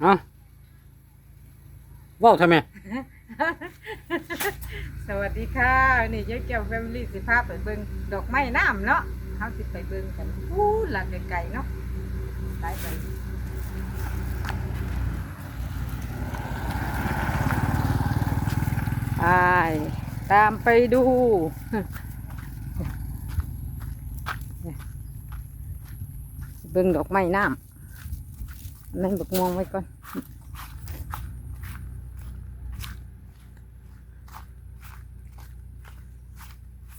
เอาว้าทำไมสวัสดีค่ะนี่ยายแก้วแฟมิลี่สิพาไปเบิ่งดอกไม้น้ำเนาะเฮาสิไปเบิ่งกันอู้หลักไกลๆเนาะไปไปไปตามไปดูเบิ่งดอกไม้น้ำ นั่นบกมองไว้ก่อน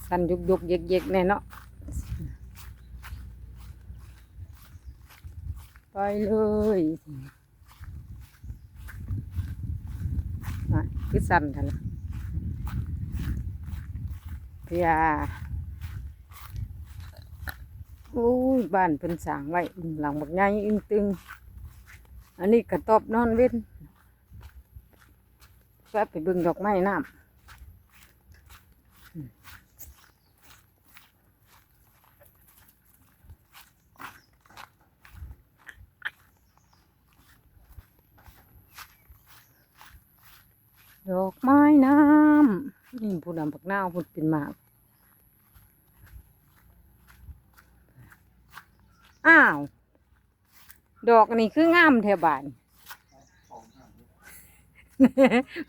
สันยุกยุกเยกเยกแน่เนาะไปเลยคือสันทันละเพียโอ้ยบ้านเพิ่นสางไว้หลังบักใหญ่อึ้งตึง อันนี้กระตอบนอนเว้นแวะไปเบิ่งดอกไม้น้ำดอกไม้น้ำนี่ผู้นำปักหน้าวพูดเป็นหมากอ้าว ดอกนนี้คืองามแถวบ้าน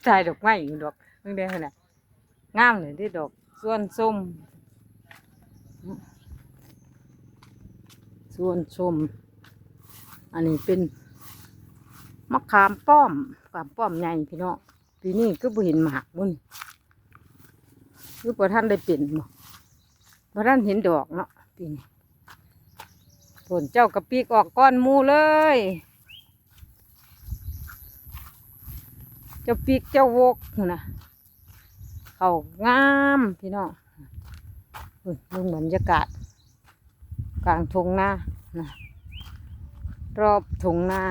ถ่ายดอกไม้อยู่ดอกเพิ่งได้ขนาดงามเลยที่ดอกส่วนส้มส่วนส้มอันนี้เป็นมะขามป้อมมะขามป้อมใหญ่พี่น้องปีนี้ก็บ่เห็นหมากมุนคือพอท่านได้เปลี่ยนบ่พอท่านเห็นดอกเนาะปีนี้ ผลเจ้ากระปีกออกก้อนมูเลย เจ้าปีกเจ้าวกนะเขางามพี่น้องเฮ้ยเบิ่งบรรยากาศ กลางทงนานะรอบทงนา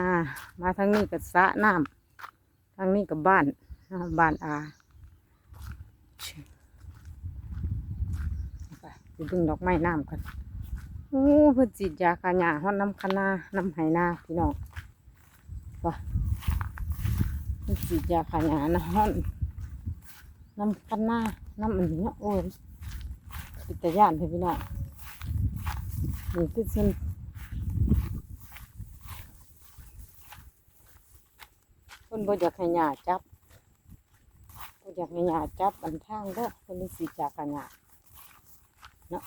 มาทางนี้กับสะน้ำทางนี้กับบ้านบ้านอาไปไปดึงดอกไม้น้ำกัน โอ้เพื่อจีดยาคาหยาฮอดน้ำคะนาน้ำไหนาพี่น้องไปเพิ่นจีดยาคาหยานะฮอดน้ำคะนาน้ำอันนี้โอ้ยปิตยานเถอะพี่น้องนี่คือเส้นคนบ่อยากให้หยาจับก็อยากให้หยาจับอันทางก็คนสีจากกันหยาเนาะ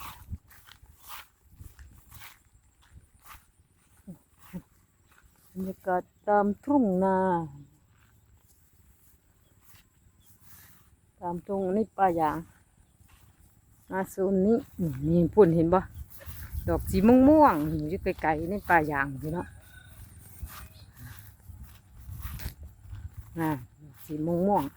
บรรยากาศตามทุ่งนา ตามทุ่งนี่ป่ายางนาโซนนี้นี่นี่พุ่นเห็นบ่ดอกสีม่วงม่วงอยู่ไกลๆนี่ป่ายางพี่เนาะอ่าดอกสีม่วงม่วงๆ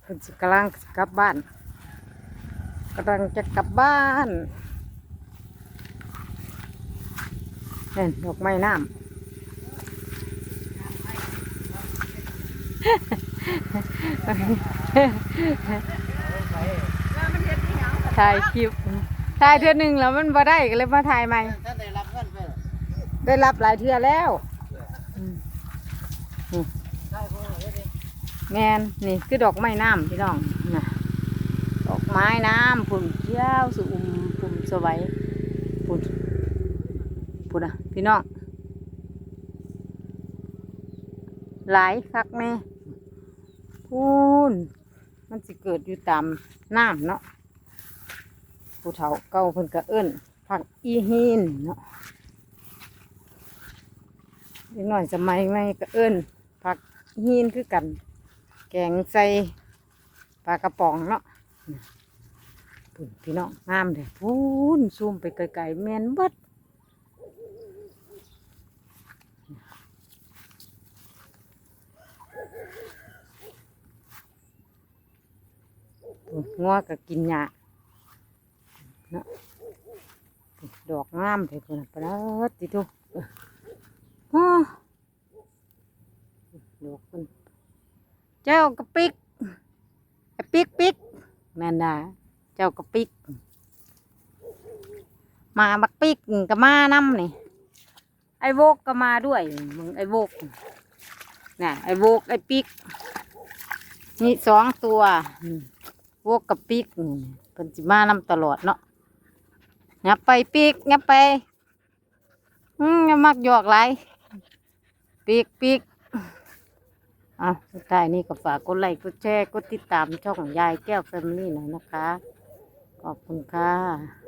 เพิ่นสิกำลังกลับบ้าน กำลังจะกลับบ้านเห็นดอกไม้น้ำถ่ายคลิปถ่ายเทือหนึ่งแล้วมันบ่ได้ก็เลยมาถ่ายใหม่ได้รับหลายเทือแล้วอืมได้พวกเราได้ดิแมนนี่คือดอกไม้น้ำพี่น้องนะ ไม้น้ำพุ่นเขียวสุมพุ่มสวัยพุ่นพุ่นอะพี่น้องหลายคักแม่พุ่นมันสิเกิดอยู่ตามน้ำเนาะผู้เฒ่าเก่าเพิ่นก็เอิ้นผักอีหินเนาะเด็กน้อยสมัยใหม่ก็เอิ้นผักอีหินคือกัน แกงใส่ปลากระป๋องเนาะ พุ่นพี่น้องงามเลยพูนซูมไปไกลๆแมนบิดพุ่นงัวก็กินหญ้าเนาะดอกงามเลยคนน่ะปลาดติทุอ้าดอกคนเจ้ากระปิกปิกปิกนั่นนะ เจ้ากระปิก มาบักปิกก็มานํนี่ ไอ้โวกก็มาด้วย มึงไอ้โวกน่ะไอ้โวกไอ้ปิก นี่สองตัวโวกกับปิกเพิ่นสิมานํตลอดเนาะยับไปปิกยับไปอืมมักหยอกไรปิกปิกอะสุดท้ายนี่ก็ฝากกดไลค์กดแชร์กดติดตามช่องยายแก้วแฟมิลี่หน่อยนะคะ ขอบคุณค่ะ